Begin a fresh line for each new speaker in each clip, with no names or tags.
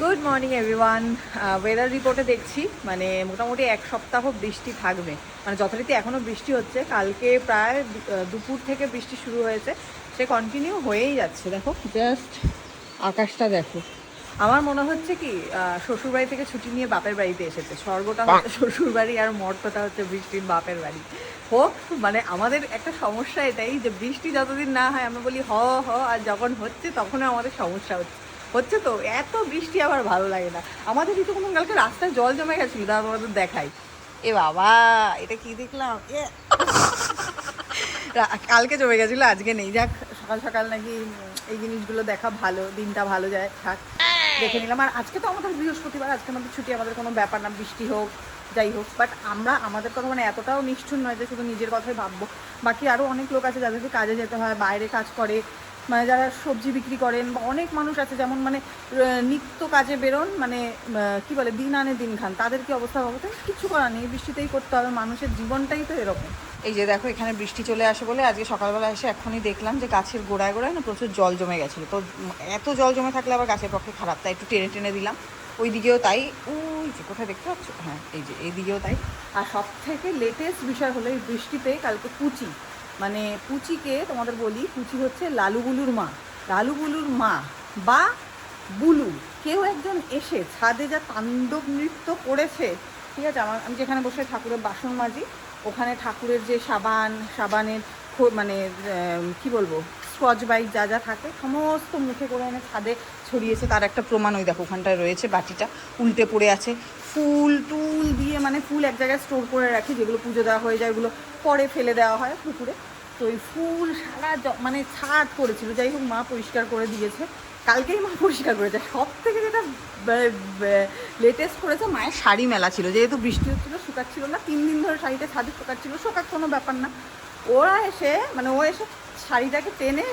Good morning everyone weather রিপোর্টে দেখছি মানে মোটামুটি এক সপ্তাহ বৃষ্টি থাকবে। মানে যথারীতি এখনও বৃষ্টি হচ্ছে কালকে প্রায় দুপুর থেকে বৃষ্টি শুরু হয়েছে। সে কন্টিনিউ হয়েই যাচ্ছে দেখো। জাস্ট আকাশটা দেখো। আমার মনে হচ্ছে কি আহ, শ্বশুরবাড়ি থেকে ছুটি নিয়ে বাপের বাড়িতে এসেছে। স্বর্গটা হচ্ছে শ্বশুর বাড়ি আর মর্তটা হচ্ছে বৃষ্টির বাপের বাড়ি। হোক মানে আমাদের একটা সমস্যা এটাই যে বৃষ্টি যতদিন না হয় আমরা বলি হ হ আর যখন হচ্ছে তখনও আমাদের সমস্যা হচ্ছে। হচ্ছে তো, এত বৃষ্টি আবার ভালো লাগে না। আমাদের কিন্তু কোনো কালকে রাস্তায় জল জমে গেছিল তারপর আমাদের দেখাই এ বাবা, এটা কি দেখলাম? এ কালকে জমে গেছিল, আজকে নেই। যাক, সকাল সকাল নাকি এই জিনিসগুলো দেখা ভালো, দিনটা ভালো যায়, থাক। দেখে নিলাম। আর আজকে তো আমাদের বৃহস্পতিবার, আজকে আমাদের ছুটি, আমাদের কোনো ব্যাপার না, বৃষ্টি হোক, যাই হোক। বাট আমরা, আমাদের কথা মানে এতটাও নিষ্ঠুর নয় যে শুধু নিজের কথাই ভাববো। বাকি আরও অনেক লোক আছে যাদেরকে কাজে যেতে হয়, বাইরে কাজ করে মানে যারা সবজি বিক্রি করেন বা অনেক মানুষ আছে, যেমন মানে নিত্য কাজে বেরোন মানে কি বলে, দিন আনে দিন খান, তাদের কি অবস্থা হবে? কিছু করার নেই বৃষ্টিতেই করতে হবে, মানুষের জীবনটাই তো এরকম। এই যে দেখো, এখানে বৃষ্টি চলে আসে বলে আজকে সকালবেলা এসে এখনই দেখলাম যে গাছের গোড়ায় গোড়ায় না প্রচুর জল জমে গেছিল। তো এত জল জমে থাকলে আবার গাছের পক্ষে খারাপ, তাই একটু টেনে টেনে দিলাম। ওই দিকেও তাই, ওই যে কোথায় দেখতে পাচ্ছ? হ্যাঁ এই যে, এই দিকেও তাই। আর সব থেকে লেটেস্ট বিষয় হলো এই বৃষ্টিতে কালকে পুচি মানে পুচিকে তোমাদের বলি, পুচি হচ্ছে লালুগুলুর মা। লালুগুলুর মা বা বুলু। কেউ একজন এসে ছাদে যা তাণ্ডব নৃত্য করেছে, ঠিক আছে? আমার, আমি যেখানে বসে ঠাকুরের বাসন মাজি, ওখানে ঠাকুরের যে সাবান, সাবানের মানে কি বলব, স্কচ বাইট যা যা থাকে, সমস্ত মুখে করে এনে ছাদে ছড়িয়েছে। তার একটা প্রমাণ ওই দেখো, ওখানটায় রয়েছে বাটিটা, উল্টে পড়ে আছে। ফুল টুল দিয়ে মানে ফুল এক জায়গায় স্টোর করে রাখি, যেগুলো পুজো দেওয়া হয়ে যায়, ওগুলো পরে ফেলে দেওয়া হয় পুকুরে। তো ওই ফুল সারা মানে ছাদ করেছিল, যাই হোক মা পরিষ্কার করে দিয়েছে। কালকেই মা পরিষ্কার করেছে। সব থেকে যেটা লেটেস্ট করেছে, মায়ের শাড়ি মেলা ছিল। যেহেতু বৃষ্টি হচ্ছিল, শুকাচ্ছিল না, তিন দিন ধরে শাড়িটা ছাদে শুকাচ্ছিল শোকার কোনো ব্যাপার না। ওরা এসে মানে ও এসে শাড়িটাকে টেনে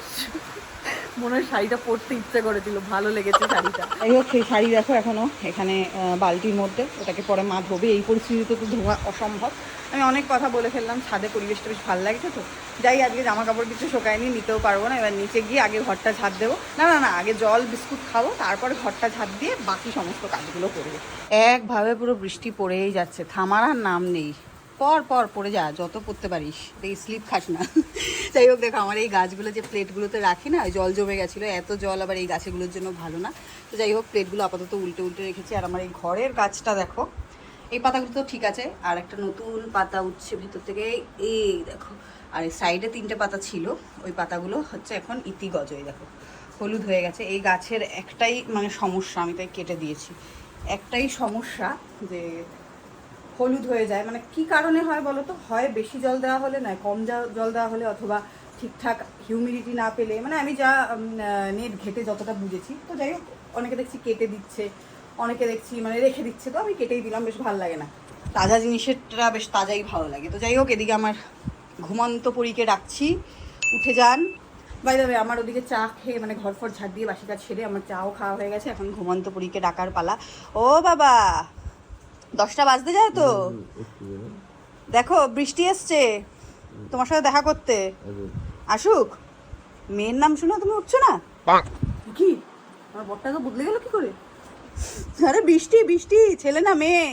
মনে হয় শাড়িটা পরতে ইচ্ছে করেছিল, ভালো লেগেছে শাড়িটা। যাই হোক, সেই শাড়ি দেখো এখনও, এখানে বালতির মধ্যে। ওটাকে পরে মা ধোবে, এই পরিস্থিতিতে তো ধোয়া অসম্ভব। আমি অনেক কথা বলে ফেললাম, ছাদে পরিবেশটা বেশ ভালো লাগছে তো। যাই, আজকে জামা কাপড় কিছু শোকায়নি, নিতেও পারব না। এবার নিচে গিয়ে আগে ঘরটা ঝাড় দেবো। না না না, আগে জল, বিস্কুট খাব, তারপরে ঘরটা ঝাড় দিয়ে বাকি সমস্ত কাজগুলো করব। একভাবে পুরো বৃষ্টি পড়েই যাচ্ছে, থামার আর নাম নেই। পর পর পড়ে যা, যত পড়তে পারিস। এই স্লিপ খাস না। যাই হোক, দেখো, আমার এই গাছগুলো যে প্লেটগুলোতে রাখি না জল জমে গেছিল, এত জল আবার এই গাছগুলোর জন্য ভালো না। তো যাই হোক, প্লেটগুলো আপাতত উল্টে উল্টে রেখেছি। আর আমার এই ঘরের গাছটা দেখো, এই পাতাগুলো তো ঠিক আছে, আর একটা নতুন পাতা উঠছে ভিতর থেকে। এই দেখো, আর এই সাইডে তিনটে পাতা ছিল, ওই পাতাগুলো হচ্ছে এখন ইতি গজই দেখো, হলুদ হয়ে গেছে। এই গাছের একটাই মানে সমস্যা, আমি তাই কেটে দিয়েছি। একটাই সমস্যা যে হলুদ হয়ে যায়। মানে কি কারণে হয় বলো তো হয় বেশি জল দেওয়া হলে নয়, কম জল দেওয়া হলে অথবা ঠিকঠাক হিউমিডিটি না পেলে। মানে আমি যা নেট ঘেটে যতটা বুঝেছি, তো যাই হোক, অনেকে দেখছি কেটে দিচ্ছে, অনেকে দেখছি মানে রেখে দিচ্ছে, তো আমি কেটেই দিলাম, বেশ ভালো লাগে না। তাজা জিনিসেরটা বেশ তাজাই ভালো লাগে। তো যাই হোক, এদিকে আমার ঘুমন্ত পরীকে ডাকছি, উঠে যান। বাই দেবে আমার ওদিকে চা খেয়ে মানে ঘর ফর ঝাড় দিয়ে বাসি ছেড়ে আমার চাও খাওয়া হয়ে গেছে, এখন ঘুমন্ত পরীকে ডাকার পালা। ও বাবা! দশটা বাজতে যায় তো? দেখো বৃষ্টি এসছে। তোমার সাথে দেখা করতে। আসুক। মেয়ের নাম শুনে তুমি উঠছো না? কি? আমার বরটা তো বদলে গেল কি করে? আরে বৃষ্টি বৃষ্টি ছেলে না মেয়ে।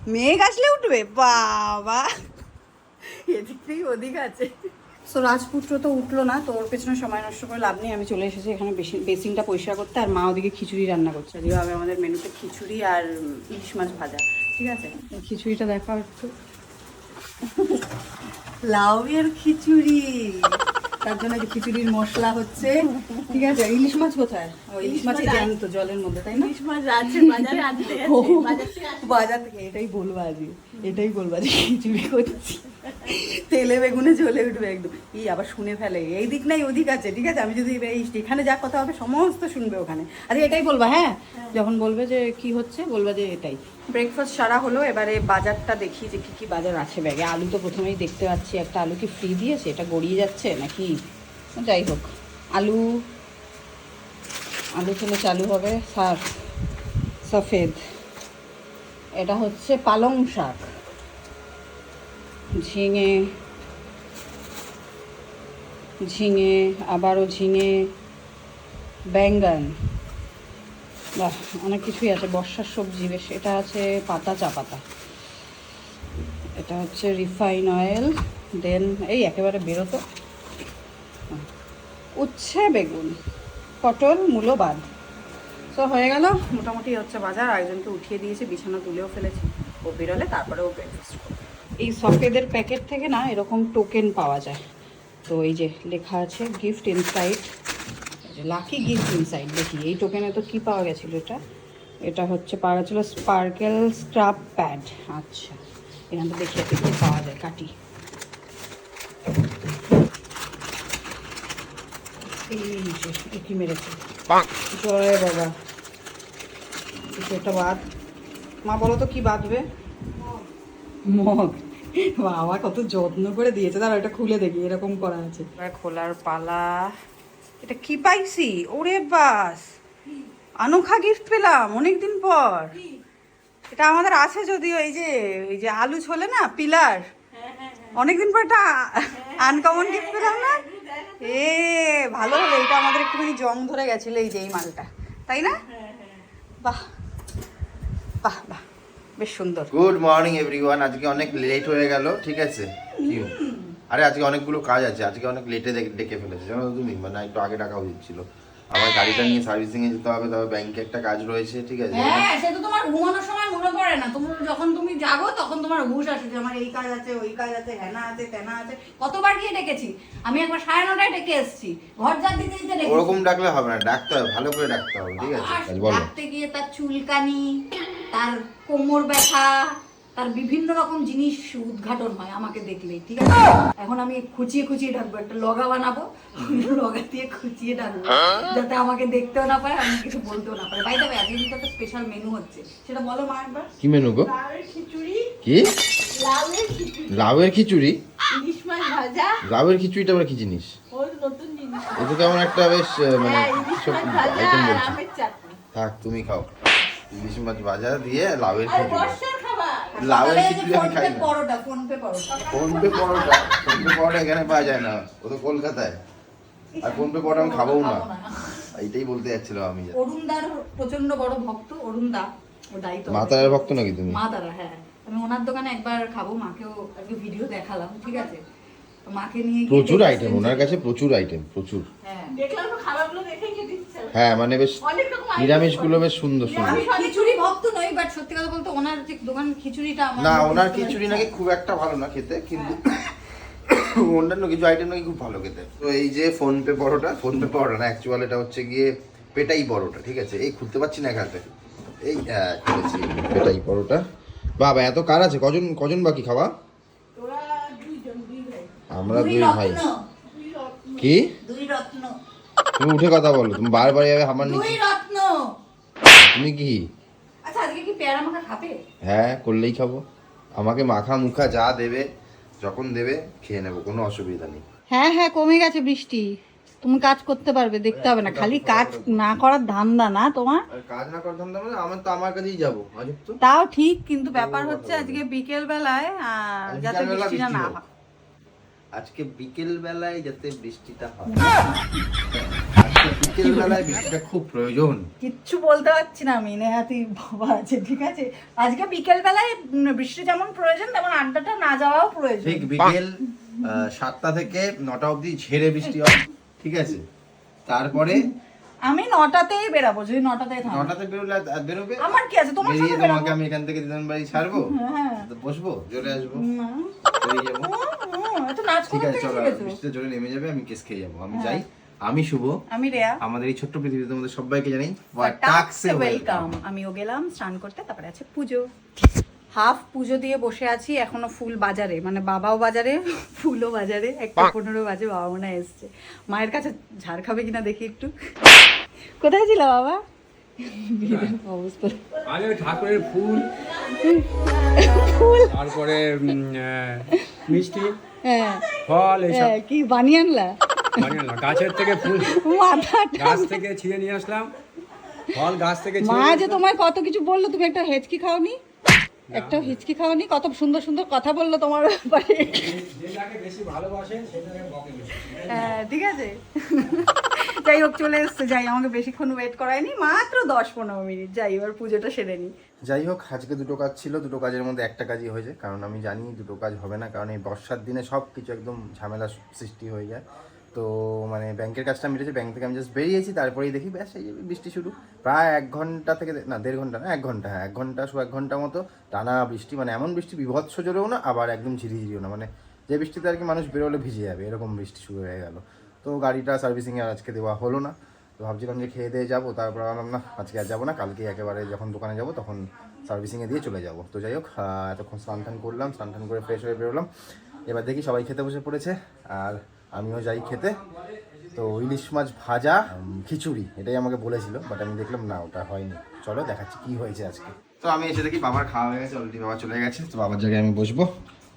মেঘ আসলে উঠবে বাবা। এদিক থেকে ওদিক আছে। তো রাজপুত্র তো উঠল না তো ওর পেছনে সময় নষ্ট করে লাভ নেই আমি চলে এসেছি এখানে বেসিন বেসিনটা পরিষ্কার করতে আর মা ওদিকে খিচুড়ি রান্না করছে। যেভাবে আমাদের মেনুতে খিচুড়ি আর ইলিশ মাছ ভাজা ঠিক আছে? খিচুড়িটা দেখা একটু। লাউয়ের খিচুড়ি। তার জন্য যে খিচুড়ির মশলা হচ্ছে ঠিক আছে? ইলিশ মাছ কোথায়? ইলিশ মাছ জ্যান্ত জলের মধ্যে তাই না? ও, বাজার থেকে এটাই বলব আজকে এটাই বলব আজকে খিচুড়ি করছি। তেলে বেগুনে জ্বলে উঠবে একদম। এই আবার শুনে ফেলে এই দিক নাই ওদিক আছে ঠিক আছে? আমি যদি এখানে যা কথা হবে সমস্ত শুনবে ওখানে। আরে এটাই বলবা হ্যাঁ? যখন বলবে যে কি হচ্ছে বলবা যে এটাই। ব্রেকফাস্ট সারা হলো এবারে বাজারটা দেখি যে কি কি বাজার আছে ব্যাগে। আলু তো প্রথমেই দেখতে পাচ্ছি একটা আলু কি ফ্রি দিয়েছে? এটা গড়িয়ে যাচ্ছে নাকি? যাই হোক আলু আলু খেলে চালু হবে সার সফেদ। এটা হচ্ছে পালং শাক। ঝিঙে ঝিঙে, আবারও ঝিঙে ব্যাঙ্গান বাহ, অনেক কিছুই আছে। বর্ষার সবজি, বেশ, এটা আছে পাতা, চা পাতা। এটা হচ্ছে রিফাইন অয়েল, দেন এই একেবারে বেরোতো। উচ্ছে, বেগুন, পটল মূলো বাদ তো হয়ে গেল। মোটামুটি হচ্ছে বাজার। আয়োজনকে উঠিয়ে দিয়েছে, বিছানা তুলেও ফেলেছে। ও বেরোলে, তারপরে ও ব্রেকফাস্ট এই সফেদের প্যাকেট থেকে না এরকম টোকেন পাওয়া যায়। তো এই যে লেখা আছে gift inside lucky gift inside দেখি এই টোকেনে তো কি পাওয়া গেছিল এটা? এটা হচ্ছে পাওয়া গেছিল স্পার্কেল স্ক্রাব প্যাড আচ্ছা এখান থেকে দেখি এতে কি পাওয়া যায় কাটি। এই কি মেরেছে? জয় বাবা। কিছু একটা বাদ। মা বলো তো কি বাঁধবে? মগ। বাবা, কত যত্ন করে দিয়েছে। দাঁড়া এটা খুলে দেখি, এরকম করা আছে। খোলার পালা। এটা কি পাইছি? ওরে বাস! আনোখা গিফট পেলাম অনেকদিন পর। এটা আমাদের আছে যদিও, এই যে এই যে আলু ছোলে না, পিলার। অনেকদিন পর এটা আনকমন গিফট পেলাম না? এ, ভালো হলো, এটা আমাদের একটুখানি জং ধরে গেছিল এই যে, এই মালটা। তাই না? বাহ বাহ বাহ। বেশ সুন্দর।
গুড মর্নিং এভরিওয়ান আজকে অনেক লেট হয়ে গেল ঠিক আছে? কি? আরে আজকে অনেকগুলো কাজ আছে। আজকে অনেক লেটে ডেকে ফেলেছে। জানো তো তুমি? মানে একটু আগে টাকা উচিত ছিল আমার গাড়িটা নিয়ে সার্ভিসিং এ যেতে হবে তবে ব্যাংকে একটা কাজ রয়েছে ঠিক আছে?
হ্যাঁ সে তো তোমার ঘুমানোর সময় মনে পড়ে না। তুমি যখন তুমি জাগো তখন তোমার হুশ আসে যে আমার এই কাজ আছে ওই কাজ আছে হ্যানা আছে তেনা আছে। কতবার গিয়ে ডেকেছি? আমি একবার সাড়ে নটায় ডেকে এসেছি। ঘর যা দিতে দিতে ডেকে
ওরকম ডাকলে হবে না। ডাকতে হবে ভালো করে ডাকতে হবে ঠিক আছে?
ডাকতে গিয়ে তার চুলকানি তার কোমর ব্যথা তার বিভিন্ন রকম জিনিস উদ্ঘাটন হয় আমাকে দেখলেই ঠিক আছে? এখন আমি খুঁচিয়ে খুঁচিয়ে ডাকবো একটা লগা বানাবো লগা দিয়ে খুঁচিয়ে ডাকবো যাতে আমাকে দেখতেও না পায় আমি কিছু বলতেও না পারে। বাই দেবে আজকে কিন্তু একটা স্পেশাল মেনু হচ্ছে সেটা বলো মা একবার।
কি মেনু গো?
খিচুড়ি।
কি?
লাউয়ের খিচুড়ি।
লাউয়ের খিচুড়ি?
ইলিশ মাছ ভাজা।
লাউয়ের খিচুড়িটা আবার কি জিনিস?
ওর নতুন জিনিস।
এটা কেমন একটা বেশ মানে
হ্যাঁ
সব আইটেম বলছি।
আমের
থাক তুমি খাও। ইলিশ মাছ ভাজা দিয়ে লাউয়ের খিচুড়ি। লাউয়ের
সকালে
আমি খাই না
পরোটা
এখানে পাওয়া যায় না। ও তো কলকাতায়। আর পরোটা আমি
খাব না।
এইটাই বলতে যাচ্ছিলাম আমি।
অরুণদার প্রচণ্ড বড় ভক্ত অরুণদা। ও দায়িত্ব
মাতার ভক্ত নাকি তুমি?
মা তারা হ্যাঁ। আমি ওনার দোকানে একবার খাব মাকেও আজকে ভিডিও দেখালাম ঠিক আছে? তো মাকে নিয়ে
প্রচুর আইটেম ওনার কাছে প্রচুর আইটেম প্রচুর।
হ্যাঁ।
দেখলাম খাবারগুলো দেখে খেতে ইচ্ছে
হ্যাঁ মানে বেশ
অনেক রকম
নিরামিষগুলো বেশ সুন্দর সুন্দর।
নই বাট সত্যি কথা বলতে ওনার যে দোকান খিচুড়িটা আমার
না ওনার খিচুড়ি নাকি খুব একটা ভালো না খেতে কিন্তু অন্যান্য কিছু আইটেম নাকি খুব ভালো খেতে। তো এই যে ফোন পে পরোটা ফোন পে পরোটা না অ্যাকচুয়াল এটা হচ্ছে গিয়ে পেটাই পরোটা ঠিক আছে? এই খুলতে পারছি না এখান থেকে। এই হ্যাঁ পেটাই পরোটা। বাবা এত কার আছে? কজন কজন বাকি খাওয়া?
দুই ভাই।
আমরা
দুই
ভাই। কি? তুমি উঠে কথা বলো তুমি বারবার যাবে আমার
দুই
নিচে তুমি কি?
আচ্ছা আজকে কি পেয়ারা মাখা খাবে?
হ্যাঁ করলেই খাব। আমাকে মাখা মুখা যা দেবে যখন দেবে খেয়ে নেব কোনো অসুবিধা নেই।
হ্যাঁ হ্যাঁ কমে গেছে বৃষ্টি। তুমি কাজ করতে পারবে দেখতে হবে না। খালি কাজ না করার ধান্দা না তোমার?
কাজ না করতাম না মানে আমার তো আমার কাছেই যাব
তাও ঠিক কিন্তু ব্যাপার হচ্ছে আজকে বিকেল বেলায় যাতে বৃষ্টিটা
বৃষ্টি
না হয়।
আজকে বিকেল বেলায় যাতে বৃষ্টিটা হয়। আজকে বিকেল বেলায় বৃষ্টিটা খুব প্রয়োজন।
কিচ্ছু বলতে পারছি না আমি নেহাতি বাবা আছে ঠিক আছে? আজকে বিকেল বেলায় বৃষ্টি যেমন প্রয়োজন তেমন আড্ডাটা না যাওয়াও প্রয়োজন।
ঠিক বিকেল সাতটা থেকে নটা অবধি ঝেড়ে বৃষ্টি হয় ঠিক আছে? তারপরে?
আমি নটাতেই বেরাবো যদি থাকো
নটাতে বেরোলে বেরোবে?
আমার কি আছে? তোমার সাথে
তোমাকে আমি এখান থেকে দিদান বাড়ি ছাড়বো?
হ্যাঁ
বসবো চলে আসব।
না।
বেরিয়ে যাব।
এত নাচ
ঠিক
করতে
আছে চলো। বৃষ্টিতে জোরে নেমে যাবে আমি কেস খেয়ে যাব আমি
হ্যাঁ।
যাই। আমি শুভ।
আমি রেয়া।
আমাদের এই ছোট্ট পৃথিবীতে তোমাদের সবাইকে জানাই
টাক্সে ওয়েলকাম আমিও গেলাম স্নান করতে তারপরে আছে পুজো। হাফ পুজো দিয়ে বসে আছি এখনও ফুল বাজারে মানে বাবাও বাজারে ফুলও বাজারে একটা পনেরো বাজে বাবা মনে এসছে। মায়ের কাছে ঝাড় খাবে কিনা দেখি একটু। কোথায় ছিল বাবা? অবস্থা।
আগে ঠাকুরের ফুল।
ফুল।
তারপরে মিষ্টি
হ্যাঁ।
ফল
হ্যাঁ, কি বানিয়ে আনলা।
গাছের থেকে ফুল গাছ থেকে ছিঁড়ে নিয়ে আসলাম। ফল গাছ থেকে
মা যে তোমায় কত কিছু বলল তুমি একটা হেঁচকি খাওনি? একটা হিচকি খাওনি? কত সুন্দর সুন্দর কথা বলল তোমার ব্যাপারে। হ্যাঁ ঠিক আছে। যাই হোক চলে এসছে। যাই আমাকে বেশিক্ষণ ওয়েট করায়নি মাত্র দশ পনেরো মিনিট। যাই এবার পুজোটা সেরে নিই
যাই হোক আজকে দুটো কাজ ছিল। দুটো কাজের মধ্যে একটা কাজই হয়েছে। কারণ আমি জানি দুটো কাজ হবে না কারণ এই বর্ষার দিনে সব কিছু একদম ঝামেলা সৃষ্টি হয়ে যায়। তো মানে ব্যাংকের কাজটা মিটেছে, ব্যাংক থেকে আমি জাস্ট বেরিয়েছি, তারপরেই দেখি ব্যাস, এই বৃষ্টি শুরু। প্রায় এক ঘণ্টা থেকে না, দেড় ঘণ্টা না, এক ঘণ্টা হ্যাঁ এক ঘণ্টা শো এক ঘণ্টা মতো টানা বৃষ্টি মানে এমন বৃষ্টি, বিভৎস জোরেও না, আবার একদম ঝিরিঝিরিও না মানে যে বৃষ্টিতে আর কি মানুষ বেরোলে ভিজে যাবে, এরকম বৃষ্টি শুরু হয়ে গেল। তো গাড়িটা সার্ভিসিংয়ে আজকে দেওয়া হলো না, তো ভাবছিলাম যে খেয়ে দিয়ে যাব, তারপর ভাবলাম, না, আজকে আর যাব না কালকে একেবারে যখন দোকানে যাব, তখন সার্ভিসিংয়ে দিয়ে চলে যাব। তো যাই হোক এতক্ষণ স্নান করলাম, স্নান করে ফ্রেশ হয়ে বেরোলাম। এবার দেখি সবাই খেতে বসে পড়েছে, আর আমিও যাই খেতে। তো ইলিশ মাছ ভাজা খিচুড়ি এটাই আমাকে বলেছিল বাট আমি দেখলাম না ওটা হয়নি। চলো দেখাচ্ছি কি হয়েছে আজকে। তো আমি এসে দেখি বাবার খাওয়া হয়ে গেছে অলরেডি বাবা চলে গেছে তো বাবার জায়গায় আমি বসবো।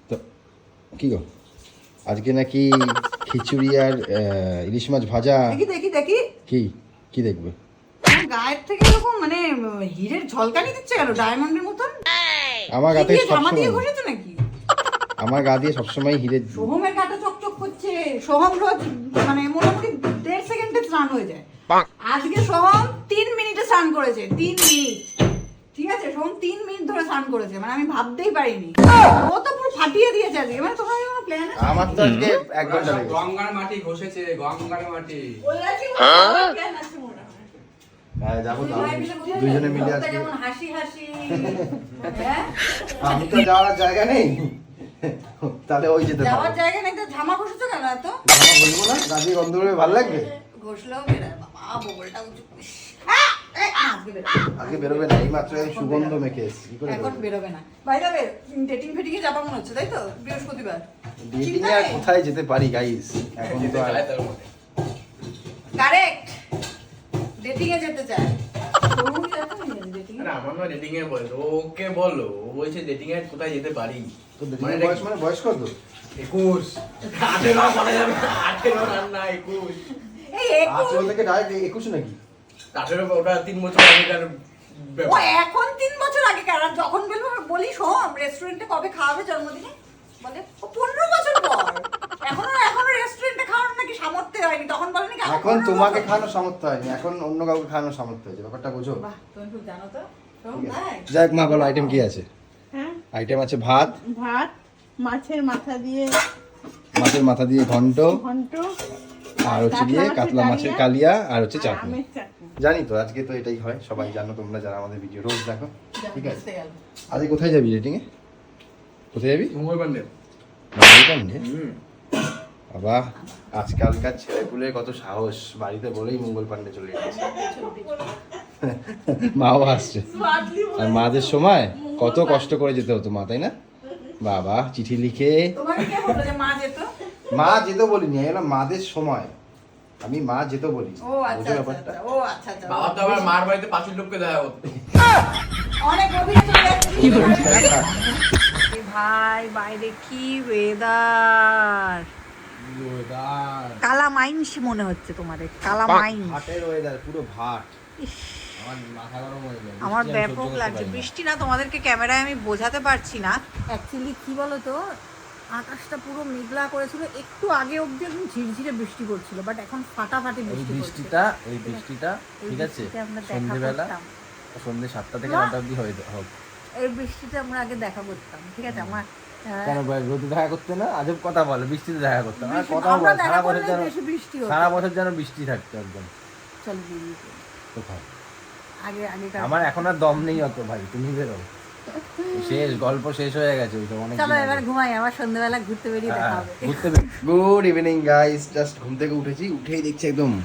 তো কি গো? আজকে নাকি খিচুড়ি আর ইলিশ মাছ ভাজা?
দেখি দেখি দেখি।
কি? কি দেখবে?
আমার গায়ের থেকে এরকম মানে হীরের ঝলকানি দিচ্ছে কেন ডায়মন্ডের মতন?
আমার গাতে সবসময়। আমার গা দিয়ে সবসময় হিরে
সোহমের সোহম রোজ মানে মোটামুটি দেড় সেকেন্ডে স্নান হয়ে যায়। আজকে সোহম তিন মিনিটে স্নান করেছে তিন মিনিট। ঠিক আছে? সোহম তিন মিনিট ধরে স্নান করেছে মানে আমি ভাবতেই পারিনি। ও তো পুরো ফাটিয়ে দিয়েছে আজকে। মানে তোমার কোনো প্ল্যান আছে?
আমার তো আজকে এক ঘণ্টা লেগেছে।
গঙ্গার মাটি ঘষেছে গঙ্গার মাটি।
ওরা কি প্ল্যান আছে
বসে
দুজনে মিলে আজকে।
হাসি হাসি। হ্যাঁ?
আমি তো যাওয়ার জায়গা নেই। তাহলে ওই যেতে
যাওয়ার জায়গা নেই তো ঘষেছো কেন এত?
না গন্ধ ভালো লাগবে?
ঘষলেও বেরোয় বাবা বগলটা উঁচু। আহ! এই, বেরোবে
না। এই মাত্র সুগন্ধ মেখে এসেছি কি করে
এখন বেরোবে? না বাই দ্য ওয়ে ডেটিং ফেটিং এ যাবা মনে হচ্ছে তাই তো? বৃহস্পতিবার।
ডেটিং এ আর কোথায় যেতে পারি গাইস এখন তো আর
কারেক্ট ডেটিং এ যেতে চায়।
আমার নয় ডেটিং এর বয়স ওকে বলো ও বলছে ডেটিং এর কোথায় যেতে পারি?
তো dating
মানে
এর বয়স মানে বয়স কত
একুশ। আঠেরো বলা যাবে। আঠেরো না একুশ।
এই একুশ?
আঠেরো থেকে ডাইরেক্ট একুশ নাকি?
আঠেরো ওটা তিন বছর আগেকার
ও এখন তিন বছর আগে কেন যখন বলব বলি শোন রেস্টুরেন্টে কবে খাওয়াবে জন্মদিনে? বলে ও পনেরো বছর পর। এখনও এখনও রেস্টুরেন্টে সামর্থ্য হয়নি? তখন বলেনি
এখন তোমাকে
বছর।
খাওয়ানোর সামর্থ্য হয়নি এখন অন্য কাউকে খাওয়ানোর সামর্থ্য হয়েছে ব্যাপারটা বুঝো।
বাহ তুমি খুব জানো তো। শোন,
মা বলো আইটেম কি আছে?
হ্যাঁ?
আইটেম আছে ভাত।
ভাত মাছের মাথা দিয়ে
মাছের মাথা দিয়ে ঘন্ট।
ঘন্ট।
আর হচ্ছে গিয়ে
কাতলা মাছের
কালিয়া আর হচ্ছে চাটনি। জানি তো আজকে তো এটাই হয় সবাই জানো তোমরা যারা আমাদের ভিডিও রোজ দেখো। ঠিক আছে। আজকে কোথায় যাবি রেটিং এ কোথায় যাবি?
মঙ্গল পান্ডে
মঙ্গলপান্ডে
হুম।
বাবা আজকালকার ছেলেপুলের কত সাহস। বাড়িতে বলেই মঙ্গল পান্ডে চলে যাচ্ছে মাও আসছে। আর মাদের সময় কত কষ্ট করে যেতে হতো মা তাই না? বাবা চিঠি লিখে।
মা যেত?
মা যেত বলিনি আমি মাদের সময়। আমি মা যেত বলি
ও আচ্ছা আচ্ছা,
ব্যাপারটা?
আচ্ছা, ও
বাবা তো আবার মার বাড়িতে পাঁচের লোককে দেখা করতো।
অনেক ভাই বাইরে কি ওয়েদার কালা মাইন্স মনে হচ্ছে তোমাদের কালা মাইন্স
ভাটের ওয়েদার পুরো ভাট। আমার
ব্যাপক লাগছে। বৃষ্টি না তোমাদেরকে ক্যামেরায় আমি বোঝাতে পারছি না। অ্যাকচুয়ালি কি বলো তো আকাশটা পুরো মেঘলা করেছিল একটু আগে অবধি একদম ঝিরঝিরে বৃষ্টি পড়ছিল বাট এখন ফাটাফাটি বৃষ্টি
বৃষ্টিটা এই বৃষ্টিটা ঠিক আছে?
বৃষ্টিতে আমরা দেখা
সন্ধেবেলা
করতাম।
সন্ধে সাতটা থেকে! নটা অব্দি হয়ে হোক।
এই বৃষ্টিতে আমরা আগে দেখা করতাম ঠিক আছে? আমার
কেন ভাই রোদে দেখা করতে না? আজব কথা বলে বৃষ্টিতে দেখা আর
বৃষ্টি-
কথা বলে সারা বছর যেন। সারা বছর যেন বৃষ্টি থাকতো একদম। কোথায়
আগে আগে
আমার এখন আর দম নেই অত ভাই তুমি বেরো। শেষ গল্প শেষ হয়ে গেছে ওইসব অনেক
চলো এবার ঘুমাই আবার সন্ধ্যেবেলা ঘুরতে বেরিয়ে দেখা
হ্যাঁ,
হবে।
ঘুরতে
গুড ইভিনিং গাইস জাস্ট ঘুম থেকে উঠেছি উঠেই দেখছি একদম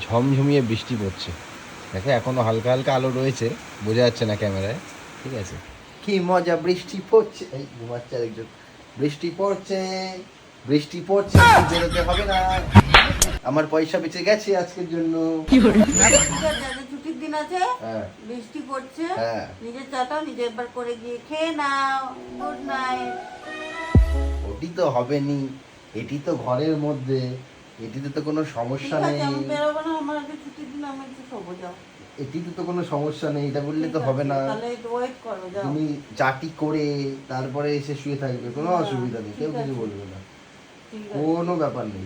ঝমঝমিয়ে বৃষ্টি পড়ছে। দেখো এখনও হালকা হালকা আলো রয়েছে বোঝা যাচ্ছে না ক্যামেরায়। ঠিক আছে। কি মজা বৃষ্টি পড়ছে। এই ঘুমাচ্ছে আরেকজন। বৃষ্টি পড়ছে বৃষ্টি পড়ছে বেরোতে হবে না। আমার পয়সা বেঁচে গেছে আজকের জন্য।
ছুটির দিন আছে
হ্যাঁ।
বৃষ্টি পড়ছে
হ্যাঁ।
নিজের চাটা নিজে একবার করে গিয়ে খেয়ে নাও। গুড নাইট
ওটি তো হবে নি এটি তো ঘরের মধ্যে এটিতে তো কোনো সমস্যা নেই।
আমি বেরোবো না আমার আজকে ছুটির দিন আমি একটু শোবো যাও।
এটিতে তো কোনো সমস্যা নেই এটা বললে তো হবে না।
তাহলে একটু ওয়েট করো যাও।
তুমি চাটি করে তারপরে এসে শুয়ে থাকবে কোনো অসুবিধা নেই কেউ কিছু বলবে না। কোনো ব্যাপার নেই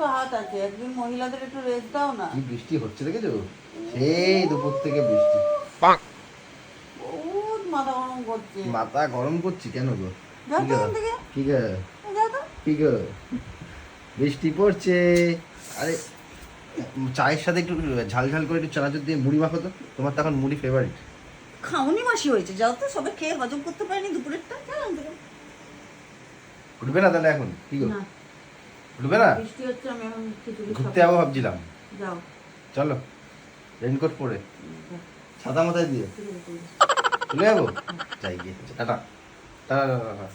তো হাত আছে একদিন মহিলাদের একটু রেস্ট দাও না।
কি বৃষ্টি হচ্ছে দেখেছ? সেই দুপুর থেকে বৃষ্টি।
মাথা গরম করছে।
মাথা গরম করছি কেন গো?
যাও
কি
তো
গো?
এখান থেকে।
কি গো?
যাও তো।
কি গো? বৃষ্টি পড়ছে। আরে চায়ের সাথে একটু ঝাল ঝাল করে একটু চানাচুর দিয়ে মুড়ি মাখো তো তোমার তো এখন মুড়ি ফেভারিট
খাওনি মাসি হয়েছে যাও তো সবাই খেয়ে হজম করতে পারেনি দুপুরেরটা যাও এখান
উঠবে না তাহলে এখন? কি গো?
না,
উঠবে না?
বৃষ্টি হচ্ছে আমি এখন খিচুড়ি
ঘুরতে। যাব ভাবছিলাম।
যাও।
চলো রেনকোট পরে। ছাতা মাথায় দিয়ে। চলে যাব? যাই গিয়ে টাটা টাটা, টাটা।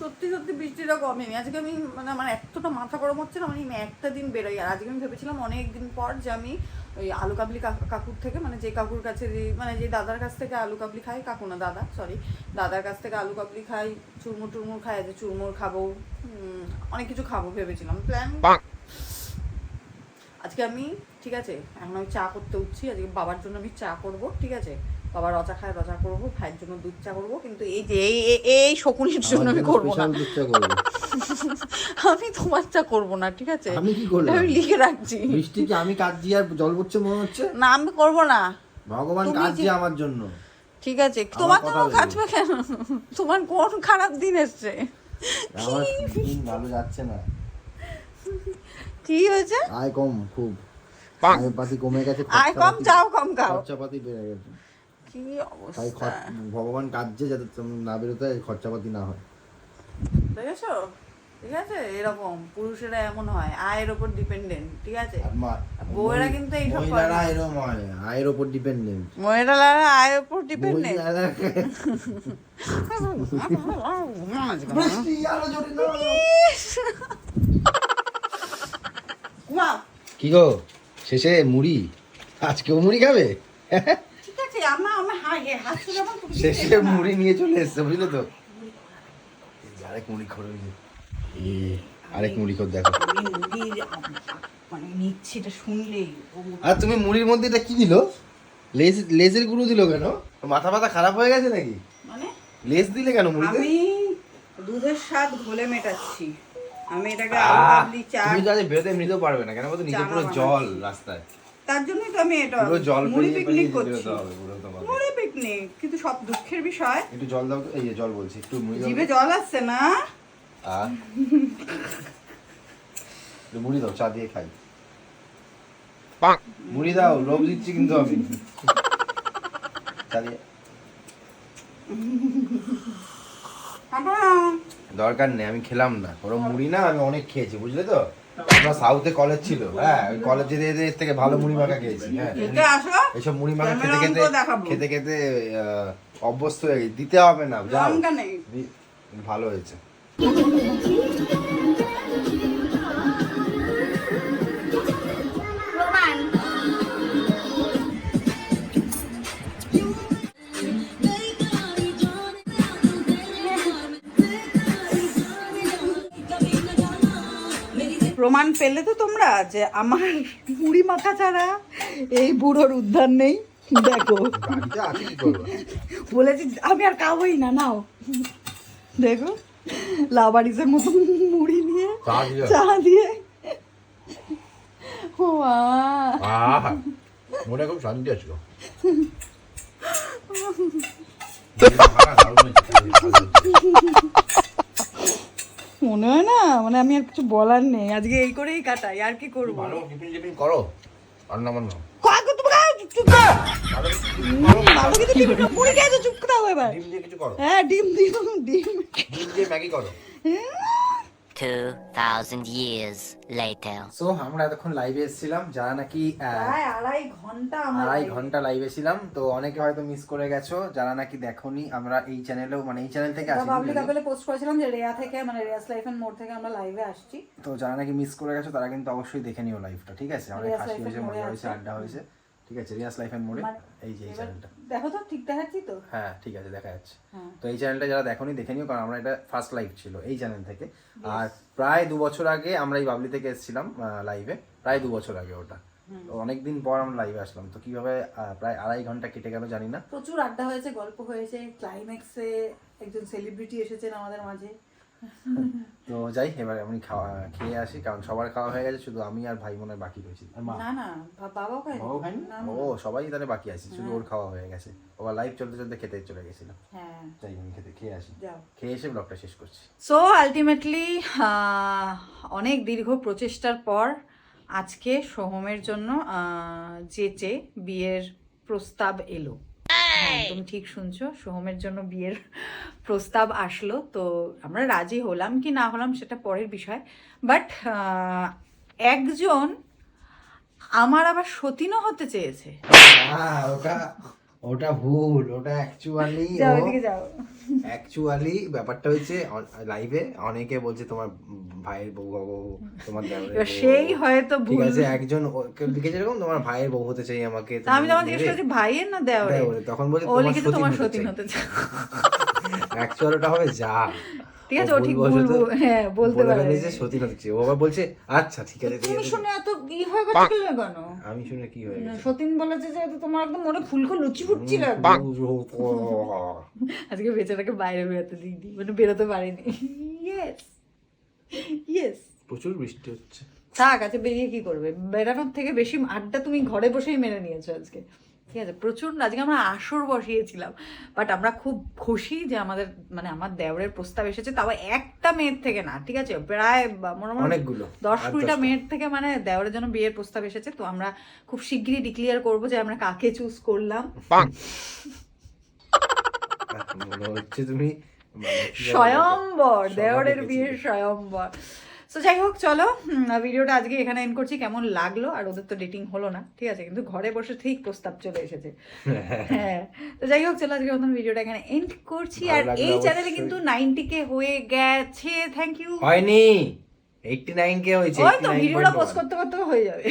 সত্যি সত্যি বৃষ্টিটা কমেনি। আজকে আমি মানে আমার এতটা মাথা গরম হচ্ছে না মানে আমি একটা দিন বেরোই। আর আজকে আমি ভেবেছিলাম অনেক দিন পর যে আমি ওই আলু কাবলি কাকুর থেকে মানে যে কাকুর কাছে যে- মানে যে দাদার কাছ থেকে আলু কাবলি খাই কাকু না দাদা সরি দাদার কাছ থেকে আলু কাবলি খাই চুরমুর টুরমুর খাই যে চুরমুর খাব অনেক কিছু খাব ভেবেছিলাম। প্ল্যান আজকে আমি ঠিক আছে এখন আমি চা করতে উঠছি আজকে বাবার জন্য আমি চা করব ঠিক আছে? বাবা রচা খায় রচা করব ভাইয়ের জন্য দুধ চা করব কিন্তু এই যে এই এই- শকুনির জন্য আমি করব না।
স্পেশাল দুধ চা করব।
আমি তোমার চা করব না ঠিক আছে?
আমি কি করলাম?
আমি লিখে রাখছি।
বৃষ্টি কি আমি কাঁদছি আর জল পড়ছে মনে হচ্ছে?
না আমি করব না।
ভগবান
তুমি
কাঁদছে
যে-
আমার জন্য।
ঠিক আছে তোমার
বলো।
কাটবে কেন? তোমার কোন খারাপ দিন এসছে?
আমার দিন ভালো যাচ্ছে না।
কি হয়েছে?
আয় কম খুব। আয় পাতি কমে গেছে
আয় কম চাও কম খাও।
খরচাপাতি বেড়ে গেছে।
কি
তাই
অবস্থা?
ভগবান কাঁদছে যাতে না বেরোতে হয়, খরচাপাতি না হয়।
দেখেছ? ঠিক আছে? এরকম পুরুষেরা এমন হয় আয়ের ওপর ডিপেন্ডেন্ট ঠিক আছে?
আর মা-
আর বউয়েরা কিন্তু এইসব করে
মহিলারা
না।
এরকম হয় আয়ের ওপর ডিপেন্ডেন্ট
মহিলারা আয়ের ওপর ডিপেন্ডেন্ট ঘুমাও
কি গো? শেষে মুড়ি? আজকেও মুড়ি খাবে? শেষে মুড়ি নিয়ে চলে এসছে বুঝলে তো? আরেক মুড়ি খোর আরেক মুড়ি খোর দেখো।
মানে
আর তুমি মুড়ির মধ্যে এটা কি দিল? লেজ লেজের গুঁড়ো দিল কেন? মাথা মাথা খারাপ হয়ে গেছে নাকি?
মানে?
লেজ দিলে কেন মুড়িতে?
আমি দুধের স্বাদ ঘোলে মেটাচ্ছি। আমি এটাকে আলু কাবলি চা
তুমি তো আজ বেরোতে এমনিতেও পারবে না কেন বলতো? নিচে পুরো জল রাস্তায়।
তার জন্যই তো আমি এটা
জল
মুড়ি পিকনিক করছি। মুড়ি পিকনিক কিন্তু সব দুঃখের বিষয়।
একটু জল দাও এই যে জল বলছি একটু মুড়ি দাও।
জিভে জল আসছে না।
একটু মুড়ি দাও চা দিয়ে খাই। মুড়ি দাও লোভ দিচ্ছি কিন্তু আমি। চা দিয়ে। দরকার নেই আমি খেলাম না। ওরম মুড়ি না আমি অনেক খেয়েছি বুঝলে তো? আমরা সাউথে কলেজ ছিল হ্যাঁ ওই কলেজে যেতে থেকে ভালো মুড়ি মাখা খেয়েছি হ্যাঁ এইসব মুড়ি মাখা খেতে খেতে। খেতে খেতে আহ, অভ্যস্ত হয়ে গেছি। দিতে হবে না ভালো হয়েছে।
প্রমাণ পেলে তো তোমরা যে আমার মুড়ি মাখা ছাড়া এই বুড়োর উদ্ধার নেই। দেখো। বলেছি আমি আর খাবোই না নাও। দেখো লাবারিসের মতো মুড়ি নিয়ে
চা দিয়ে?
ও
মনে খুব শান্তি আসলো
মনে হয় না মানে আমি আর কিছু বলার নেই। আজকে এই করেই কাটাই আর কি করব?
ভালো টিফিন টিফিন করো। রান্না বান্না
কাকু তুমি খাও, চুপ করো। ভালো কিন্তু ডিম চুপ এবার।
দিয়ে কিছু করো?
হ্যাঁ ডিম দিয়ে ডিম।
ডিম দিয়ে ম্যাগি করো।
2,000 years later.
সো আমরা এতক্ষণ লাইভে এসেছিলাম যারা নাকি
প্রায় আড়াই ঘণ্টা আমার
আড়াই ঘণ্টা লাইভে ছিলাম তো অনেকে হয়তো মিস করে গেছো যারা নাকি দেখোনি আমরা এই চ্যানেলেও মানে এই চ্যানেল থেকে আসি
পাবলিক আপেলে পোস্ট করেছিলাম যে রেয়া থেকে মানে রেয়াস লাইফ এন্ড মোড থেকে আমরা লাইভে আসছি।
তো যারা নাকি মিস করে গেছো তারা কিন্তু অবশ্যই দেখে নিও লাইভটা ঠিক আছে? অনেক হাসি হয়েছে মজা হয়েছে আড্ডা হয়েছে। ঠিক আছে রিয়াস লাইফ এন্ড মোড়ে এই যে এই চ্যানেলটা
দেখো তো ঠিক দেখাচ্ছি তো?
হ্যাঁ ঠিক আছে দেখা যাচ্ছে।
হ্যাঁ।
তো এই চ্যানেলটা যারা দেখোনি দেখে নিও কারণ আমরা এটা ফার্স্ট লাইভ ছিল এই চ্যানেল থেকে। আর প্রায় দু বছর আগে আমরা এই বাবলি থেকে এসেছিলাম লাইভে প্রায় দু বছর আগে ওটা। অনেকদিন পর আমরা লাইভে আসলাম। তো কীভাবে প্রায় আড়াই ঘণ্টা কেটে গেল জানি না।
প্রচুর আড্ডা হয়েছে গল্প হয়েছে ক্লাইম্যাক্সে একজন সেলিব্রিটি এসেছেন আমাদের মাঝে।
তো যাই এবার আমি খাওয়া খেয়ে আসি কারণ সবার খাওয়া হয়ে গেছে শুধু আমি আর ভাই মনে হয় বাকি রয়েছি।
না না বাবাও খায়
বাবাও খায়নি? ও সবাই তাহলে বাকি আছে শুধু ওর খাওয়া হয়ে গেছে। ওবার লাইভ চলতে চলতে খেতে চলে গেছিল।
হ্যাঁ।
যাই আমি খেতে খেয়ে আসি। খেয়ে এসে ব্লগটা শেষ করছি।
সো আলটিমেটলি অনেক দীর্ঘ প্রচেষ্টার পর আজকে সোহমের জন্য আহ, যেচে বিয়ের প্রস্তাব এলো। হ্যাঁ, তুমি ঠিক শুনছো। সোহমের জন্য বিয়ের প্রস্তাব আসলো তো আমরা রাজি হলাম কি না হলাম সেটা পরের বিষয়। বাট একজন আমার আবার সতীনও হতে চেয়েছে।
ওটা ওটা ভুল ওটা অ্যাকচুয়ালি অ্যাকচুয়ালি ব্যাপারটা হচ্ছে লাইভে অনেকে বলছে তোমার ভাইয়ের বউ বাবু তোমার
সেই। হয়তো
ঠিক
ভুল
আছে একজন লিখেছে এরকম তোমার ভাইয়ের বউ হতে চাই আমাকে
আমি তখন জিজ্ঞেস? ভাইয়ের না
দেওয়া তখন বলছে তোমার
সতী
সতীন হতে চাই। অ্যাকচুয়াল ওটা হবে যা
ঠিক আছে ও ঠিক
ভুল-
হ্যাঁ বলতে পারে
হতে চাই ও আবার বলছে আচ্ছা ঠিক আছে
তুমি শুনে এত ই হয়ে গেছে কেন?
আমি শুনে কি হয়ে গেছে?
সতীন বলেছে যে তোমার একদম মনে ফুলকো লুচি ফুটছিল
আজকে বেচারাকে বাইরে বেরোতে দিইনি মানে বেরোতে পারিনি। ইয়েস ইয়েস
প্রচুর বৃষ্টি হচ্ছে।
থাক আছে বেরিয়ে কি করবে? বেরানোর থেকে বেশি আড্ডা তুমি ঘরে বসেই মেনে নিয়েছো আজকে। ঠিক আছে প্রচুর আজকে আমরা আসর বসিয়েছিলাম বাট আমরা খুব খুশি যে আমাদের মানে আমার দেওরের প্রস্তাব এসেছে তাও একটা মেয়ের থেকে না ঠিক আছে প্রায় মোটামুটি দশ কুড়িটা মেয়ের থেকে মানে দেওরের জন্য বিয়ের প্রস্তাব এসেছে তো আমরা খুব শিগগিরই ডিক্লিয়ার করব যে আমরা কাকে চুজ করলাম।
হচ্ছে তুমি মানে
স্বয়ম্বর দেওরের বিয়ের স্বয়ম্বর। তো যাই হোক চলো ভিডিওটা আজকে এখানে এন্ড করছি। কেমন লাগল? আর ওদের তো ডেটিং হলো না ঠিক আছে? কিন্তু ঘরে বসে ঠিক প্রস্তাব চলে এসেছে। হ্যাঁ তো যাই হোক চলো আজকে মতন ভিডিওটা এখানে এন্ড করছি। আর এই চ্যানেলে কিন্তু নাইনটি কে হয়ে গেছে। থ্যাংক ইউ
হয়নি। এইটটি নাইন কে হয়েছে
ওই তো ভিডিওটা পোস্ট করতে করতে হয়ে যাবে।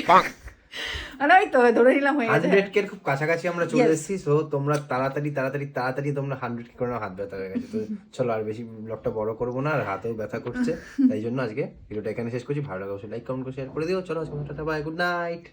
মানে ওই তো ধরে নিলাম হয়ে গেছে।
হান্ড্রেড কে খুব কাছাকাছি আমরা চলে এসেছি সো তোমরা তাড়াতাড়ি তাড়াতাড়ি তাড়াতাড়ি তোমরা হান্ড্রেড কে করে হাত ব্যথা হয়ে গেছে। তো চলো আর বেশি ব্লগটা বড় করব না আর হাতেও ব্যথা করছে। তাই জন্য আজকে ভিডিওটা এখানে শেষ করছি। ভালো লাগা অবশ্যই লাইক কমেন্ট করে শেয়ার করে দিও। চলো আজকে টাটা বাই গুড নাইট